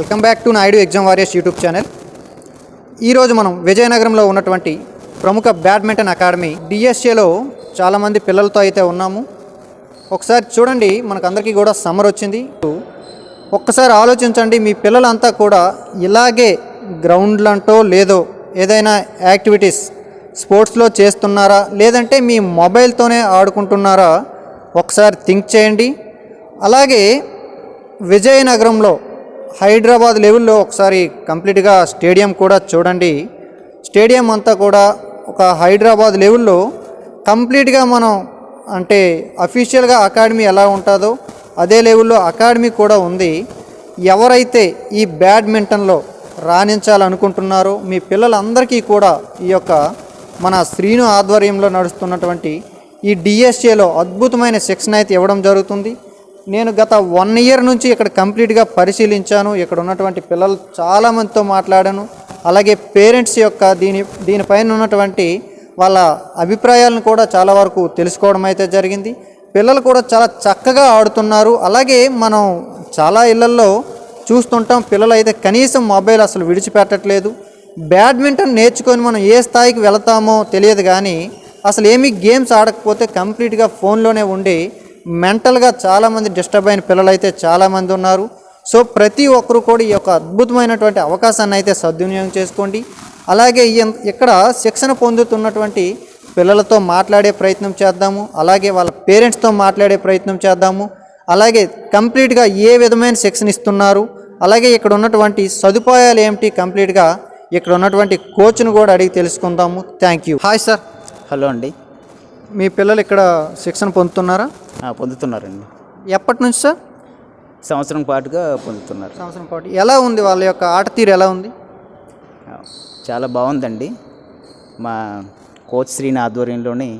Welcome back to Naidu exam warriors YouTube channel. ఈరోజు మనం విజయనగరంలో ఉన్నటువంటి ప్రముఖ బ్యాడ్మింటన్ అకాడమీ డిఎస్ఏలో చాలామంది పిల్లలతో అయితే ఉన్నాము. ఒకసారి చూడండి మనకందరికీ కూడా సమ్మర్ వచ్చింది. ఒక్కసారి ఆలోచించండి మీ పిల్లలంతా కూడా ఇలాగే గ్రౌండ్లంటో లేదో ఏదైనా యాక్టివిటీస్ స్పోర్ట్స్లో చేస్తున్నారా లేదంటే మీ మొబైల్తోనే ఆడుకుంటున్నారా ఒకసారి థింక్ చేయండి. అలాగే విజయనగరంలో హైదరాబాద్ లెవెల్లో ఒకసారి కంప్లీట్గా స్టేడియం కూడా చూడండి. స్టేడియం అంతా కూడా ఒక హైదరాబాద్ లెవెల్లో కంప్లీట్గా మనం అంటే అఫీషియల్గా అకాడమీ ఎలా ఉంటుందో అదే లెవెల్లో అకాడమీ కూడా ఉంది. ఎవరైతే ఈ బ్యాడ్మింటన్లో రాణించాలనుకుంటున్నారో మీ పిల్లలందరికీ కూడా ఈ యొక్క మన శ్రీను ఆధ్వర్యంలో నడుస్తున్నటువంటి ఈ డిఎస్ఏలో అద్భుతమైన శిక్షణ అయితే ఇవ్వడం జరుగుతుంది. నేను గత వన్ ఇయర్ నుంచి ఇక్కడ కంప్లీట్గా పరిశీలించాను. ఇక్కడ ఉన్నటువంటి పిల్లలు చాలామందితో మాట్లాడాను. అలాగే పేరెంట్స్ యొక్క దీని దీనిపైన ఉన్నటువంటి వాళ్ళ అభిప్రాయాలను కూడా చాలా వరకు తెలుసుకోవడం అయితే జరిగింది. పిల్లలు కూడా చాలా చక్కగా ఆడుతున్నారు. అలాగే మనం చాలా ఇళ్ళల్లో చూస్తుంటాం పిల్లలు అయితే కనీసం మొబైల్ అసలు విడిచిపెట్టట్లేదు. బ్యాడ్మింటన్ నేర్చుకొని మనం ఏ స్థాయికి వెళతామో తెలియదు కానీ అసలు ఏమీ గేమ్స్ ఆడకపోతే కంప్లీట్గా ఫోన్లోనే ఉండి మెంటల్గా చాలామంది డిస్టర్బ్ అయిన పిల్లలు అయితే చాలామంది ఉన్నారు. సో ప్రతి ఒక్కరు కూడా ఈ యొక్క అద్భుతమైనటువంటి అవకాశాన్ని అయితే సద్వినియోగం చేసుకోండి. అలాగే ఇక్కడ శిక్షణ పొందుతున్నటువంటి పిల్లలతో మాట్లాడే ప్రయత్నం చేద్దాము. అలాగే వాళ్ళ పేరెంట్స్తో మాట్లాడే ప్రయత్నం చేద్దాము. అలాగే కంప్లీట్గా ఏ విధమైన శిక్షణ ఇస్తున్నారు. అలాగే ఇక్కడ ఉన్నటువంటి సదుపాయాలు ఏమిటి? కంప్లీట్గా ఇక్కడ ఉన్నటువంటి కోచ్ను కూడా అడిగి తెలుసుకుందాము. Thank you. Hi sir. Hello అండి. మీ పిల్లలు ఇక్కడ శిక్షణ పొందుతున్నారా? పొందుతున్నారండి. ఎప్పటి నుంచి సార్? సంవత్సరం పాటుగా పొందుతున్నారు. సంవత్సరం పాటు. ఎలా ఉంది వాళ్ళ యొక్క ఆట తీరు ఎలా ఉంది? చాలా బాగుందండి. మా కోచ్ శ్రీని ఆధ్వర్యంలోని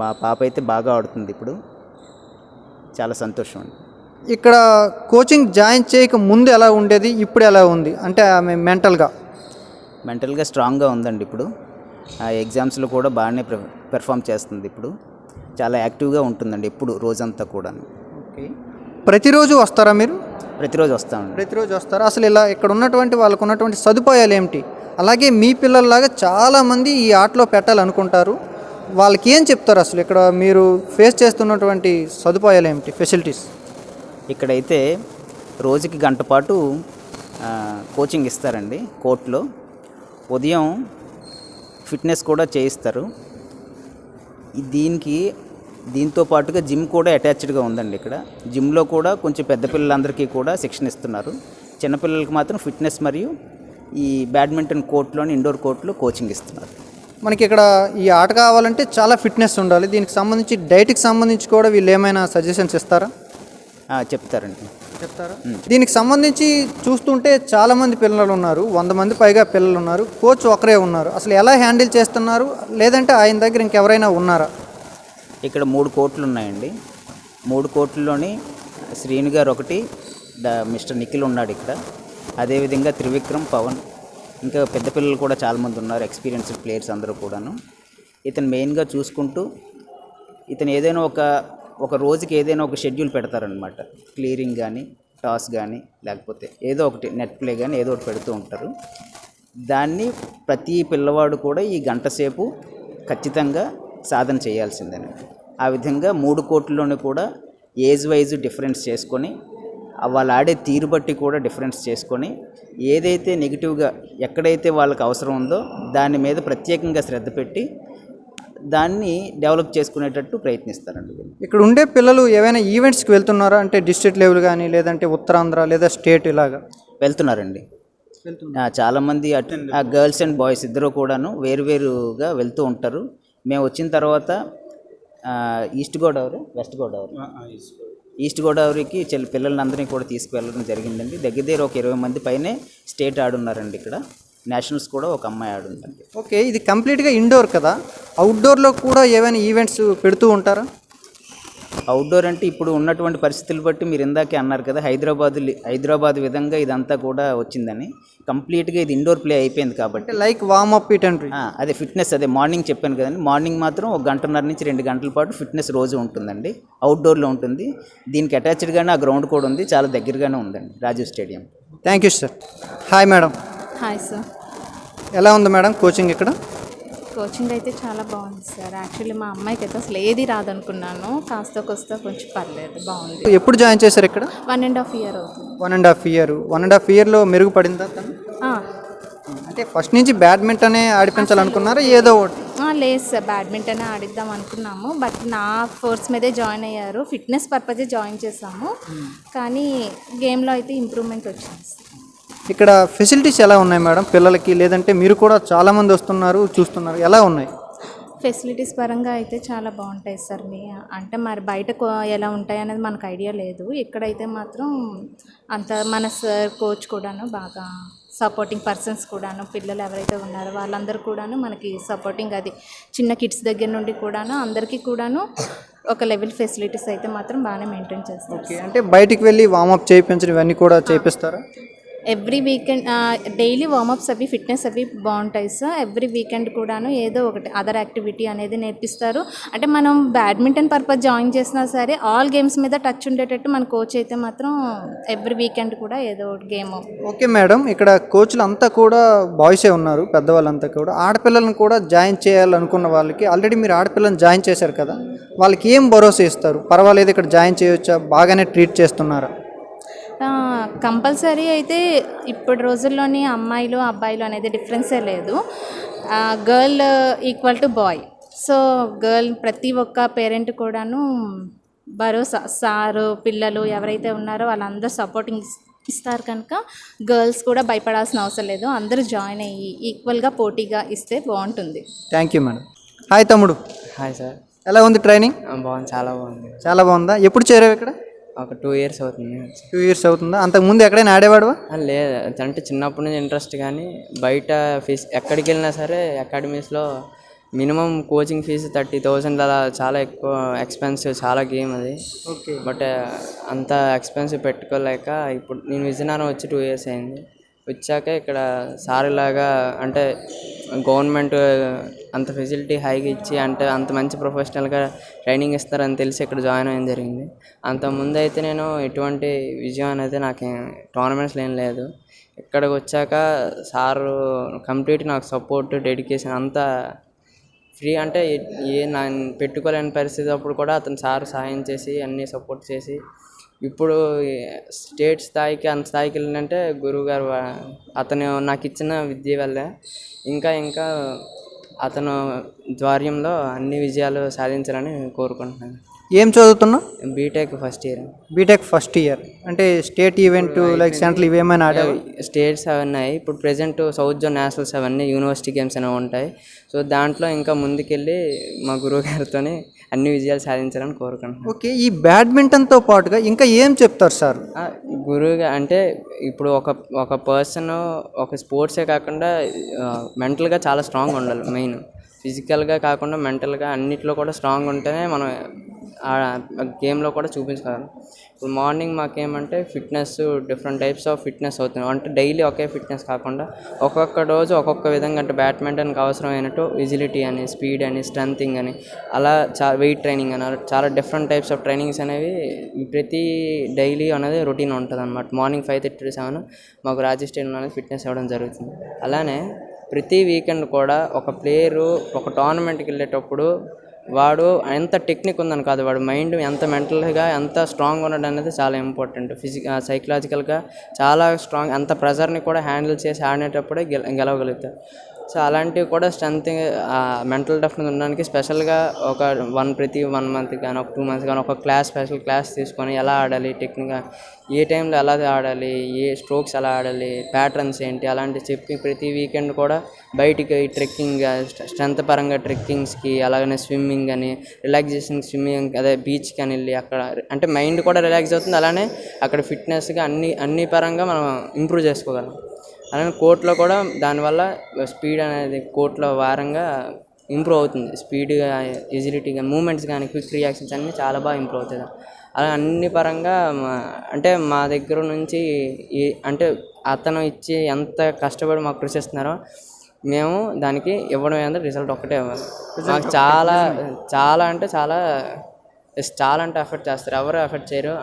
మా పాప అయితే బాగా ఆడుతుంది ఇప్పుడు. చాలా సంతోషం అండి. ఇక్కడ కోచింగ్ జాయిన్ చేయక ముందు ఎలా ఉండేది ఇప్పుడు ఎలా ఉంది? అంటే ఆమె మెంటల్గా. మెంటల్గా స్ట్రాంగ్గా ఉందండి ఇప్పుడు. ఎగ్జామ్స్లో కూడా బాగానే పెర్- పెర్ఫామ్ చేస్తుంది ఇప్పుడు. చాలా యాక్టివ్గా ఉంటుందండి ఎప్పుడు రోజంతా కూడా ఓకే. ప్రతిరోజు వస్తారా మీరు? ప్రతిరోజు వస్తామండి. ప్రతిరోజు వస్తారా? అసలు ఇలా ఇక్కడ ఉన్నటువంటి వాళ్ళకు ఉన్నటువంటి సదుపాయాలు ఏమిటి? అలాగే మీ పిల్లల్లాగా చాలామంది ఈ ఆటలో పెట్టాలనుకుంటారు. వాళ్ళకి ఏం చెప్తారు అసలు? ఇక్కడ మీరు ఫేస్ చేస్తున్నటువంటి సదుపాయాలు ఏమిటి? ఫెసిలిటీస్. ఇక్కడైతే రోజుకి గంట పాటు కోచింగ్ ఇస్తారండి కోర్టులో. ఉదయం ఫిట్నెస్ కూడా చేయిస్తారు. దీనికి దీంతో పాటుగా జిమ్ కూడా అటాచ్డ్గా ఉందండి ఇక్కడ. జిమ్లో కూడా కొంచెం పెద్ద పిల్లలందరికీ కూడా శిక్షణ ఇస్తున్నారు. చిన్నపిల్లలకి మాత్రం ఫిట్నెస్ మరియు ఈ బ్యాడ్మింటన్ కోర్టులోని ఇండోర్ కోర్టులో కోచింగ్ ఇస్తున్నారు. మనకి ఇక్కడ ఈ ఆట కావాలంటే చాలా ఫిట్నెస్ ఉండాలి. దీనికి సంబంధించి డైట్కి సంబంధించి కూడా వీళ్ళు ఏమైనా సజెషన్స్ ఇస్తారా? చెప్తారండి. చెప్తారా? దీనికి సంబంధించి చూస్తుంటే చాలా మంది పిల్లలు ఉన్నారు వంద మంది పైగా పిల్లలు ఉన్నారు కోచ్ ఒకరే ఉన్నారు. అసలు ఎలా హ్యాండిల్ చేస్తున్నారు? లేదంటే ఆయన దగ్గర ఇంకెవరైనా ఉన్నారా? ఇక్కడ మూడు కోట్లు ఉన్నాయండి. మూడు కోట్లలోని శ్రీను గారు ఒకటి ద మిస్టర్ నిఖిల్ ఉన్నాడు ఇక్కడ. అదేవిధంగా త్రివిక్రమ్ పవన్ ఇంకా పెద్ద పిల్లలు కూడా చాలామంది ఉన్నారు ఎక్స్పీరియన్స్డ్ ప్లేయర్స్ అందరూ కూడాను. ఇతను మెయిన్గా చూసుకుంటూ ఇతను ఏదైనా ఒక ఒక రోజుకి ఏదైనా ఒక షెడ్యూల్ పెడతారనమాట క్లియరింగ్ కానీ టాస్ కానీ లేకపోతే ఏదో ఒకటి నెట్ ప్లే కానీ ఏదో ఒకటి పెడుతూ ఉంటారు. దాన్ని ప్రతి పిల్లవాడు కూడా ఈ గంట సేపు ఖచ్చితంగా సాధన చేయాల్సిందని ఆ విధంగా మూడు కోట్లలోనే కూడా ఏజ్ వైజ్ డిఫరెన్స్ చేసుకొని వాళ్ళు ఆడే తీరు బట్టి కూడా డిఫరెన్స్ చేసుకొని ఏదైతే నెగిటివ్గా ఎక్కడైతే వాళ్ళకి అవసరం ఉందో దాని మీద ప్రత్యేకంగా శ్రద్ధ పెట్టి దాన్ని డెవలప్ చేసుకునేటట్టు ప్రయత్నిస్తారండి. ఇక్కడ ఉండే పిల్లలు ఏవైనా ఈవెంట్స్కి వెళ్తున్నారా? అంటే డిస్ట్రిక్ట్ లెవెల్ కానీ లేదంటే ఉత్తరాంధ్ర లేదా స్టేట్ ఇలాగా? వెళ్తున్నారండి. చాలామంది అటు ఆ గర్ల్స్ అండ్ బాయ్స్ ఇద్దరు కూడాను వేరువేరుగా వెళ్తూ ఉంటారు. మేము వచ్చిన తర్వాత east Godavari west Godavari. East గోదావరికి చెల్లి పిల్లలందరినీ కూడా తీసుకువెళ్ళడం జరిగిందండి. దగ్గర దగ్గర ఒక ఇరవై మంది పైనే స్టేట్ ఆడున్నారండి ఇక్కడ. నేషనల్స్ కూడా ఒక అమ్మాయి ఆడుందండి ఓకే ఇది కంప్లీట్గా ఇండోర్ కదా? అవుట్డోర్లో కూడా ఏవైనా ఈవెంట్స్ పెడుతూ ఉంటారా? అవుట్డోర్ అంటే ఇప్పుడు ఉన్నటువంటి పరిస్థితులు బట్టి మీరు ఇందాకే అన్నారు కదా హైదరాబాద్ హైదరాబాద్ విధంగా ఇదంతా కూడా వచ్చిందని. కంప్లీట్గా ఇది ఇండోర్ ప్లే అయిపోయింది కాబట్టి. Like warm up it and అదే ఫిట్నెస్ అదే మార్నింగ్ చెప్పాను కదండి. మార్నింగ్ మాత్రం ఒక గంటన్నర నుంచి రెండు గంటల పాటు ఫిట్నెస్ రోజు ఉంటుందండి. అవుట్డోర్లో ఉంటుంది. దీనికి అటాచ్డ్గానే ఆ గ్రౌండ్ కూడా ఉంది. చాలా దగ్గరగానే ఉందండి Rajiv stadium. Thank you sir. Hi madam. Hi sir ఎలా ఉంది మేడం కోచింగ్ ఇక్కడ? కోచింగ్ అయితే చాలా బాగుంది సార్ యాక్చువల్లీ మా అమ్మాయికి అయితే అసలు ఏది రాదనుకున్నాను. కాస్త కొస్త కొంచెం పర్లేదు బాగుంది. ఎప్పుడు జాయిన్ చేశారు ఇక్కడ? వన్ అండ్ హాఫ్ ఇయర్ అవుతుంది. One and half year one and half ఇయర్లో మెరుగుపడిందా తను? అంటే ఫస్ట్ నుంచి బ్యాడ్మింటనే ఆడిపించాలనుకున్నారా? ఏదో ఒకటి? లేదు సార్ బ్యాడ్మింటన్ ఆడిద్దాం అనుకున్నాము. బట్ నా ఫోర్స్ మీదే జాయిన్ అయ్యారు. ఫిట్నెస్ పర్పజే జాయిన్ చేసాము కానీ గేమ్లో అయితే ఇంప్రూవ్మెంట్ వచ్చింది సార్ ఇక్కడ ఫెసిలిటీస్ ఎలా ఉన్నాయి మేడం పిల్లలకి? లేదంటే మీరు కూడా చాలామంది వస్తున్నారు చూస్తున్నారు. ఎలా ఉన్నాయి? ఫెసిలిటీస్ పరంగా అయితే చాలా బాగుంటాయి సార్. మీ అంటే మరి బయట ఎలా ఉంటాయి అనేది మనకు ఐడియా లేదు. ఇక్కడైతే మాత్రం అంత మన సార్ కోచ్ కూడాను బాగా సపోర్టింగ్ పర్సన్స్ కూడాను పిల్లలు ఎవరైతే ఉన్నారో వాళ్ళందరూ కూడాను మనకి సపోర్టింగ్ అది. చిన్న కిడ్స్ దగ్గర నుండి కూడాను అందరికీ కూడాను ఒక లెవెల్ ఫెసిలిటీస్ అయితే మాత్రం బాగానే మెయింటైన్ చేస్తారు ఓకే. అంటే బయటికి వెళ్ళి వామప్ చేయించడం ఇవన్నీ కూడా చేపిస్తారా? ఎవ్రీ వీకెండ్ డైలీ వార్మప్స్ అవి ఫిట్నెస్ అవి బాగుంటాయి సార్. ఎవ్రీ వీకెండ్ కూడాను ఏదో ఒకటి అదర్ యాక్టివిటీ అనేది నేర్పిస్తారు. అంటే మనం బ్యాడ్మింటన్ పర్పస్ జాయిన్ చేసినా సరే ఆల్ గేమ్స్ మీద టచ్ ఉండేటట్టు మన కోచ్ అయితే మాత్రం ఎవ్రీ వీకెండ్ కూడా ఏదో ఒకటి గేమ్. ఓకే మేడం ఇక్కడ కోచ్లు అంతా కూడా బాయ్సే ఉన్నారు పెద్దవాళ్ళంతా కూడా. ఆడపిల్లలను కూడా జాయిన్ చేయాలనుకున్న వాళ్ళకి ఆల్రెడీ మీరు ఆడపిల్లని జాయిన్ చేశారు కదా వాళ్ళకి ఏం భరోసా ఇస్తారు? పర్వాలేదు ఇక్కడ జాయిన్ చేయొచ్చా? బాగానే ట్రీట్ చేస్తున్నారా? కంపల్సరీ అయితే ఇప్పటి రోజుల్లోని అమ్మాయిలు అబ్బాయిలు అనేది డిఫరెన్సే లేదు. Girl equal to boy. So girl ప్రతి ఒక్క పేరెంట్ కూడాను భరోసా సారు పిల్లలు ఎవరైతే ఉన్నారో వాళ్ళందరూ సపోర్టింగ్ ఇస్తారు కనుక గర్ల్స్ కూడా భయపడాల్సిన అవసరం లేదు. అందరూ జాయిన్ అయ్యి ఈక్వల్గా పోటీగా ఇస్తే బాగుంటుంది. థ్యాంక్ యూ మేడం హాయ్ తమ్ముడు. హాయ్ సార్ ఎలా ఉంది ట్రైనింగ్? బాగుంది. చాలా బాగుంది. చాలా బాగుందా? ఎప్పుడు చేరావు ఇక్కడ? ఒక టూ ఇయర్స్ అవుతుంది. టూ ఇయర్స్ అవుతుందా? అంతకుముందు ఎక్కడైనా ఆడేవాడువా? లేదు. అంటే చిన్నప్పటి నుంచి ఇంట్రెస్ట్ కానీ బయట ఫీజ్ ఎక్కడికి వెళ్ళినా సరే అకాడమీస్లో minimum coaching fee thirty thousand అలా చాలా ఎక్కువ ఎక్స్పెన్సివ్ చాలా గేమ్ అది. ఓకే బట్ అంత ఎక్స్పెన్సివ్ పెట్టుకోలేక ఇప్పుడు నేను విజయనగరం వచ్చి టూ ఇయర్స్ అయింది. వచ్చాక ఇక్కడ సార్ లాగా అంటే గవర్నమెంట్ అంత ఫెసిలిటీ హైగా ఇచ్చి అంటే అంత మంచి ప్రొఫెషనల్గా ట్రైనింగ్ ఇస్తారని తెలిసి ఇక్కడ జాయిన్ అయ్యడం జరిగింది. అంతకుముందు ముందు అయితే నేను ఎటువంటి విజయం అనేది నాకు టోర్నమెంట్స్లో ఏం లేదు. ఇక్కడికి వచ్చాక సారు కంప్లీట్ నాకు సపోర్ట్ డెడికేషన్ అంతా ఫ్రీ అంటే ఏ నా పెట్టుకోలేని పరిస్థితి అప్పుడు కూడా అతను సార్ సహాయం చేసి అన్నీ సపోర్ట్ చేసి ఇప్పుడు స్టేట్ స్థాయికి అంత స్థాయికి వెళ్ళినంటే గురువు గారు వా- అతను నాకు ఇచ్చిన విద్య వల్లే ఇంకా ఇంకా అతను ద్వార్యంలో అన్ని విజయాలు సాధించాలని కోరుకుంటున్నాను. ఏం చదువుతున్నావు BTech first year BTech first year అంటే స్టేట్ ఈవెంట్ లైక్ సెంట్రల్ ఇవేమైనా ఆడావా స్టేట్స్ అవన్నీ ఇప్పుడు ప్రజెంట్ సౌత్ జోన్ నేషనల్స్ అవన్నీ యూనివర్సిటీ గేమ్స్ అనేవి ఉంటాయి. సో దాంట్లో ఇంకా ముందుకెళ్ళి మా గురువు గారితో అన్ని విజయాలు సాధించాలని కోరుకుంటున్నాను. ఓకే ఈ బ్యాడ్మింటన్తో పాటుగా ఇంకా ఏం చెప్తారు సార్? గురువుగా అంటే ఇప్పుడు ఒక ఒక పర్సన్ ఒక స్పోర్ట్సే కాకుండా మెంటల్గా చాలా స్ట్రాంగ్ ఉండాలి మెయిన్ ఫిజికల్గా కాకుండా మెంటల్గా అన్నిట్లో కూడా స్ట్రాంగ్ ఉంటేనే మనం ఆ గేమ్లో కూడా చూపించగలం. ఇప్పుడు morning మాకేమంటే fitness different types of fitness అవుతుంది. అంటే డైలీ ఒకే ఫిట్నెస్ కాకుండా ఒక్కొక్క రోజు ఒక్కొక్క విధంగా అంటే బ్యాడ్మింటన్కి అవసరమైనట్టు విజిలిటీ అని స్పీడ్ అని స్ట్రెంథింగ్ అని అలా చా వెయిట్ ట్రైనింగ్ అని చాలా డిఫరెంట్ టైప్స్ ఆఫ్ ట్రైనింగ్స్ అనేవి ప్రతి డైలీ అనేది రొటీన్ ఉంటుంది అనమాట morning five thirty to seven మాకు రాజేష్ అనేది ఫిట్నెస్ ఇవ్వడం జరుగుతుంది. అలానే ప్రతి వీకెండ్ కూడా ఒక ప్లేయరు ఒక టోర్నమెంట్కి వెళ్ళేటప్పుడు వాడు ఎంత టెక్నిక్ ఉందని కాదు వాడు మైండ్ ఎంత మెంటల్గా ఎంత స్ట్రాంగ్ ఉన్నాడు అనేది చాలా ఇంపార్టెంట్ ఫిజిక సైకలాజికల్గా చాలా స్ట్రాంగ్ అంత ప్రెజర్ని కూడా హ్యాండిల్ చేసి ఆడినేటప్పుడే గెల గెలవగలుగుతారు సో అలాంటివి కూడా స్ట్రెంత్ మెంటల్ టఫ్నెస్ ఉండడానికి స్పెషల్గా ఒక వన్ ప్రతి వన్ మంత్ కానీ ఒక టూ మంత్స్ కానీ ఒక క్లాస్ స్పెషల్ క్లాస్ తీసుకొని ఎలా ఆడాలి టెక్నిక్గా ఏ టైంలో ఎలా ఆడాలి ఏ స్ట్రోక్స్ ఎలా ఆడాలి ప్యాటర్న్స్ ఏంటి అలాంటివి చెప్పి ప్రతి వీకెండ్ కూడా బయటికి ట్రెక్కింగ్ స్ట్రెంత్ పరంగా ట్రెక్కింగ్స్కి అలాగనే స్విమ్మింగ్ అని రిలాక్సేషన్ స్విమ్మింగ్ అదే బీచ్కి అని వెళ్ళి అక్కడ అంటే మైండ్ కూడా రిలాక్స్ అవుతుంది అలానే అక్కడ ఫిట్నెస్గా అన్ని అన్ని పరంగా మనం ఇంప్రూవ్ చేసుకోగలం. అలానే కోర్టులో కూడా దానివల్ల స్పీడ్ అనేది కోర్టులో వారంగా ఇంప్రూవ్ అవుతుంది. స్పీడ్గా ఎజిలిటీగా మూమెంట్స్ కానీ క్విక్ రియాక్షన్స్ అన్నీ చాలా బాగా ఇంప్రూవ్ అవుతుంది అలా అన్ని పరంగా మా- అంటే మా దగ్గర నుంచి ఈ అంటే అతను ఇచ్చి ఎంత కష్టపడి మాకు కృషి ఇస్తున్నారో మేము దానికి ఇవ్వడం ఏంటంటే రిజల్ట్ ఒక్కటే ఇవ్వాలి. మాకు చాలా చాలా అంటే చాలా చాలా అంటే ఎఫర్ట్ చేస్తారు. ఎవరు ఎఫర్ట్ చేయరు.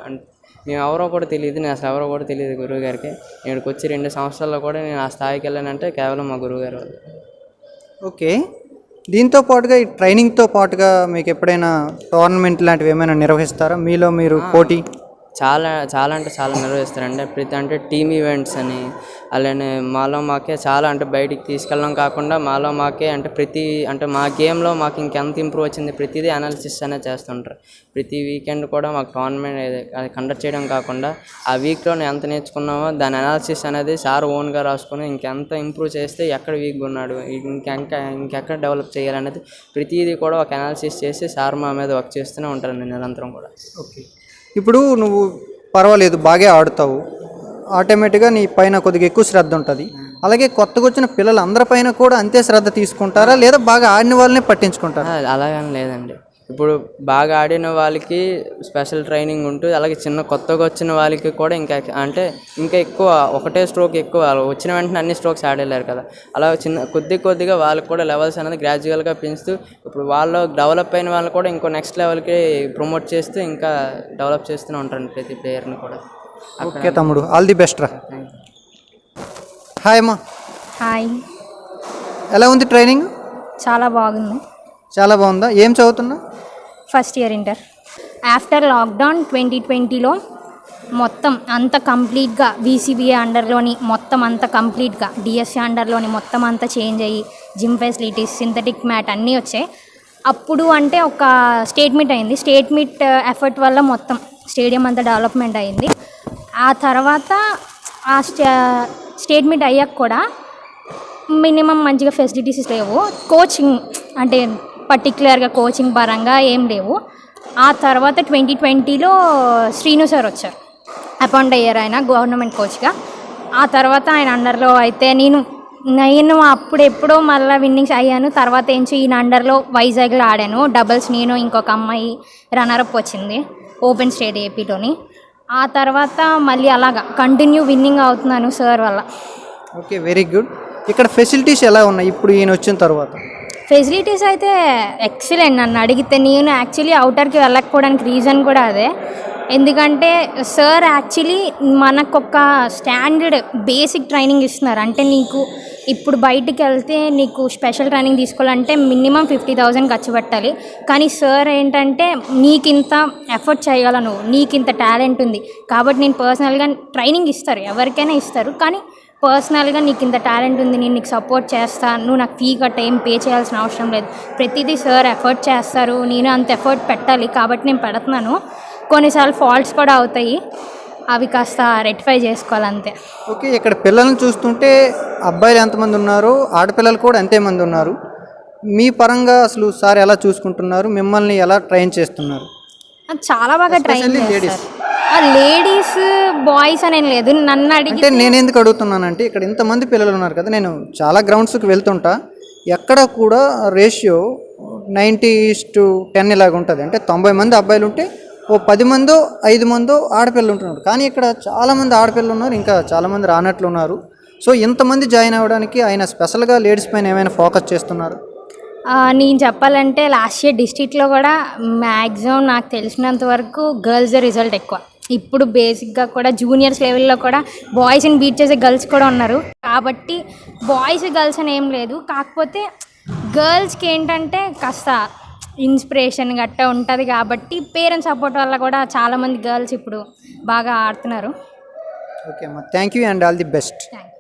మేము ఎవరో కూడా తెలియదు నేను అసలు ఎవరో కూడా తెలియదు గురువు గారికి నేను ఇక్కడికి వచ్చి రెండు సంవత్సరాల్లో కూడా నేను ఆ స్థాయికి వెళ్ళానంటే కేవలం మా గురువు గారు. ఓకే. దీంతో పాటుగా ఈ ట్రైనింగ్తో పాటుగా మీకు ఎప్పుడైనా టోర్నమెంట్ లాంటివి ఏమైనా నిర్వహిస్తారా? మీలో మీరు పోటీ చాలా చాలా అంటే చాలా నిర్వహిస్తారండి ప్రతి అంటే టీమ్ ఈవెంట్స్ అని అలానే మాలో మాకే చాలా అంటే బయటికి తీసుకెళ్ళడం కాకుండా మాలో మాకే అంటే ప్రతి అంటే మా గేమ్లో మాకు ఇంకెంత ఇంప్రూవ్ వచ్చింది ప్రతిదీ అనాలిసిస్ అనేది చేస్తుంటారు. ప్రతి వీకెండ్ కూడా మాకు టోర్నమెంట్ అది కండక్ట్ చేయడం కాకుండా ఆ వీక్లో ఎంత నేర్చుకున్నామో దాని అనాలిసిస్ అనేది సార్ ఓన్గా రాసుకుని ఇంకెంత ఇంప్రూవ్ చేస్తే ఎక్కడ వీక్గా ఉన్నాడు ఇంకా ఇంకెక్కడ డెవలప్ చేయాలనేది ప్రతిదీ కూడా ఒక అనాలిసిస్ చేసి సార్ మా మీద వర్క్ చేస్తూనే ఉంటారండి నిరంతరం కూడా. ఓకే. ఇప్పుడు నువ్వు పర్వాలేదు బాగా ఆడుతావు. ఆటోమేటిక్గా నీ పైన కొద్దిగా ఎక్కువ శ్రద్ధ ఉంటుంది. అలాగే కొత్తగా వచ్చిన పిల్లలు అందరిపైన కూడా అంతే శ్రద్ధ తీసుకుంటారా లేదా బాగా ఆడిన వాళ్ళనే పట్టించుకుంటారా? అలాగని లేదండి. ఇప్పుడు బాగా ఆడిన వాళ్ళకి స్పెషల్ ట్రైనింగ్ ఉంటుంది అలాగే చిన్న కొత్తగా వచ్చిన వాళ్ళకి కూడా ఇంకా అంటే ఇంకా ఎక్కువ ఒకటే స్ట్రోక్ ఎక్కువ వచ్చిన వెంటనే అన్ని స్ట్రోక్స్ ఆడలేరు కదా. అలా చిన్న కొద్ది కొద్దిగా వాళ్ళకి కూడా లెవెల్స్ అనేది గ్రాడ్యువల్గా పెంచుతూ ఇప్పుడు వాళ్ళు డెవలప్ అయిన వాళ్ళు కూడా ఇంకో నెక్స్ట్ లెవెల్కి ప్రమోట్ చేస్తూ ఇంకా డెవలప్ చేస్తూనే ఉంటారండి ప్రతి ప్లేయర్ని కూడా. ఓకే తమ్ముడు ఆల్ ది బెస్ట్ రా. హాయ్ అమ్మా. హాయ్ ఎలా ఉంది ట్రైనింగ్ చాలా బాగుంది. చాలా బాగుందా? ఏం చదువుతున్నా first year inter. After lockdown twenty ట్వంటీలో మొత్తం అంత కంప్లీట్గా బీసీబీఏ అండర్లోని మొత్తం అంత కంప్లీట్గా డిఎస్సి అండర్లోని మొత్తం అంతా చేంజ్ అయ్యి జిమ్ ఫెసిలిటీస్ సింథటిక్ మ్యాట్ అన్నీ వచ్చాయి. అప్పుడు అంటే ఒక స్టేట్ మీట్ అయింది. స్టేట్ మీట్ ఎఫర్ట్ వల్ల మొత్తం స్టేడియం అంతా డెవలప్మెంట్ అయింది. ఆ తర్వాత ఆ స్టే స్టేట్ మీట్ అయ్యాక కూడా మినిమం మంచిగా ఫెసిలిటీస్ లేవు. కోచింగ్ అంటే పర్టికులర్గా కోచింగ్ పరంగా ఏం లేవు. ఆ తర్వాత ట్వంటీ ట్వంటీలో శ్రీను సార్ వచ్చారు. అపాయింట్ అయ్యారు ఆయన గవర్నమెంట్ కోచ్గా ఆ తర్వాత ఆయన అండర్లో అయితే నేను నేను అప్పుడు ఎప్పుడో మళ్ళీ విన్నింగ్స్ అయ్యాను. తర్వాత ఏంచి ఈయన అండర్లో వైజాగ్లో ఆడాను. డబుల్స్ నేను ఇంకొక అమ్మాయి రన్నరప్ వచ్చింది ఓపెన్ స్టేట్ ఏపీలోని ఆ తర్వాత మళ్ళీ అలాగా కంటిన్యూ విన్నింగ్ అవుతున్నాను సార్ వల్ల. ఓకే వెరీ గుడ్ ఇక్కడ ఫెసిలిటీస్ ఎలా ఉన్నాయి ఇప్పుడు ఈయన వచ్చిన తర్వాత? ఫెసిలిటీస్ అయితే ఎక్సలెంట్ నన్ను అడిగితే. నేను యాక్చువల్లీ అవుటర్కి వెళ్ళకపోవడానికి రీజన్ కూడా అదే. ఎందుకంటే సార్ యాక్చువల్లీ మనకొక స్టాండర్డ్ బేసిక్ ట్రైనింగ్ ఇస్తున్నారు. అంటే నీకు ఇప్పుడు బయటికి వెళ్తే నీకు స్పెషల్ ట్రైనింగ్ తీసుకోవాలంటే మినిమం ఫిఫ్టీ థౌజండ్ ఖర్చు పెట్టాలి. కానీ సార్ ఏంటంటే నీకు ఇంత ఎఫర్ట్ చేయగల నువ్వు నీకు ఇంత టాలెంట్ ఉంది. కాబట్టి నేను పర్సనల్గా ట్రైనింగ్ ఇస్తారు ఎవరికైనా ఇస్తారు. కానీ పర్సనల్గా నీకు ఇంత టాలెంట్ ఉంది నేను నీకు సపోర్ట్ చేస్తాను నువ్వు నాకు ఫీ కట్ట ఏం పే చేయాల్సిన అవసరం లేదు. ప్రతిదీ సార్ ఎఫర్ట్ చేస్తారు నేను అంత ఎఫర్ట్ పెట్టాలి కాబట్టి నేను పెడుతున్నాను. కొన్నిసార్లు ఫాల్ట్స్ కూడా అవుతాయి అవి కాస్త రెక్టిఫై చేసుకోవాలంతే. ఓకే ఇక్కడ పిల్లల్ని చూస్తుంటే అబ్బాయిలు ఎంతమంది ఉన్నారు ఆడపిల్లలు కూడా ఎంతమంది ఉన్నారు. మీ పరంగా అసలు సార్ ఎలా చూసుకుంటున్నారు మిమ్మల్ని ఎలా ట్రైన్ చేస్తున్నారు? చాలా బాగా ట్రైన్. చేస్తారు. లేడీస్ బాయ్స్ అనేం లేదు. నన్ను అడిగి అంటే నేను ఎందుకు అడుగుతున్నానంటే ఇక్కడ ఇంతమంది పిల్లలు ఉన్నారు కదా నేను చాలా గ్రౌండ్స్కి వెళ్తుంటా. ఎక్కడ కూడా రేషియో నైంటీ టు టెన్ ఇలాగ ఉంటుంది. అంటే తొంభై మంది అబ్బాయిలు ఉంటే ఓ పది మందో ఐదు మందో ఆడపిల్లలు ఉంటున్నారు. కానీ ఇక్కడ చాలామంది ఆడపిల్లలు ఉన్నారు ఇంకా చాలామంది రానట్లు ఉన్నారు. సో ఇంతమంది జాయిన్ అవ్వడానికి ఆయన స్పెషల్గా లేడీస్ పైన ఏమైనా ఫోకస్ చేస్తున్నారు? నేను చెప్పాలంటే లాస్ట్ ఇయర్ డిస్ట్రిక్ట్లో కూడా మ్యాక్సిమం నాకు తెలిసినంత వరకు గర్ల్స్ రిజల్ట్ ఎక్కువ. ఇప్పుడు బేసిక్గా కూడా జూనియర్స్ లెవెల్లో కూడా బాయ్స్ని బీట్ చేసే గర్ల్స్ కూడా ఉన్నారు. కాబట్టి బాయ్స్ గర్ల్స్ అని ఏం లేదు. కాకపోతే గర్ల్స్కి ఏంటంటే కాస్త ఇన్స్పిరేషన్ గట్టా ఉంటుంది కాబట్టి పేరెంట్స్ సపోర్ట్ వల్ల కూడా చాలామంది గర్ల్స్ ఇప్పుడు బాగా ఆడుతున్నారు. ఓకే అమ్మా. Thank you and all the best thank